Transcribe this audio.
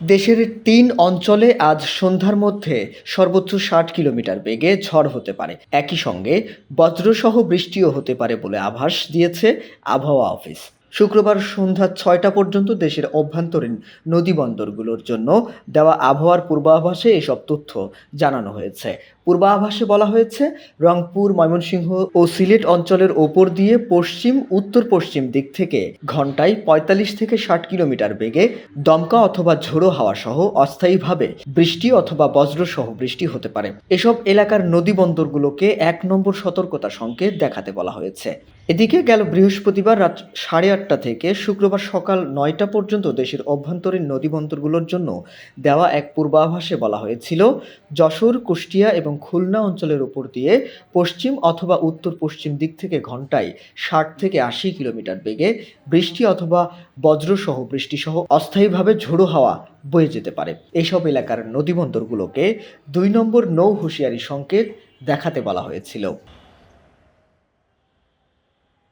দেশের তিন অঞ্চলে আজ সন্ধ্যার মধ্যে সর্বোচ্চ ষাট কিলোমিটার বেগে ঝড় হতে পারে। একই সঙ্গে বজ্রসহ বৃষ্টিও হতে পারে বলে আভাস দিয়েছে আবহাওয়া অফিস। শুক্রবার সন্ধ্যা ছয়টা পর্যন্ত দেশের অভ্যন্তরীণ নদীবন্দরগুলোর জন্য দেওয়া আবহাওয়ার পূর্বাভাসে এসব তথ্য জানানো হয়েছে। পূর্বাভাসে বলা হয়েছে, রংপুর, ময়মনসিংহ ও সিলেট অঞ্চলের ওপর দিয়ে পশ্চিম উত্তর পশ্চিম দিক থেকে ঘন্টায় পঁয়তাল্লিশ থেকে ষাট কিলোমিটার বেগে দমকা অথবা ঝোড়ো হাওয়া সহ অস্থায়ীভাবে বৃষ্টি অথবা বজ্রসহ বৃষ্টি হতে পারে। এসব এলাকার নদীবন্দরগুলোকে এক নম্বর সতর্কতা সংকেত দেখাতে বলা হয়েছে। এদিকে গেল বৃহস্পতিবার রাত সাড়ে আটটা থেকে শুক্রবার সকাল নয়টা পর্যন্ত দেশের অভ্যন্তরীণ নদীবন্দরগুলোর জন্য দেওয়া এক পূর্বাভাসে বলা হয়েছিল, যশোর, কুষ্টিয়া এবং খুলনা অঞ্চলের উপর দিয়ে পশ্চিম অথবা উত্তর পশ্চিম দিক থেকে ঘন্টায় ষাট থেকে আশি কিলোমিটার বেগে বৃষ্টি অথবা বজ্রসহ বৃষ্টিসহ অস্থায়ীভাবে ঝোড়ো হাওয়া বয়ে যেতে পারে। এসব এলাকার নদীবন্দরগুলোকে দুই নম্বর নৌ হুঁশিয়ারি সংকেত দেখাতে বলা হয়েছিল।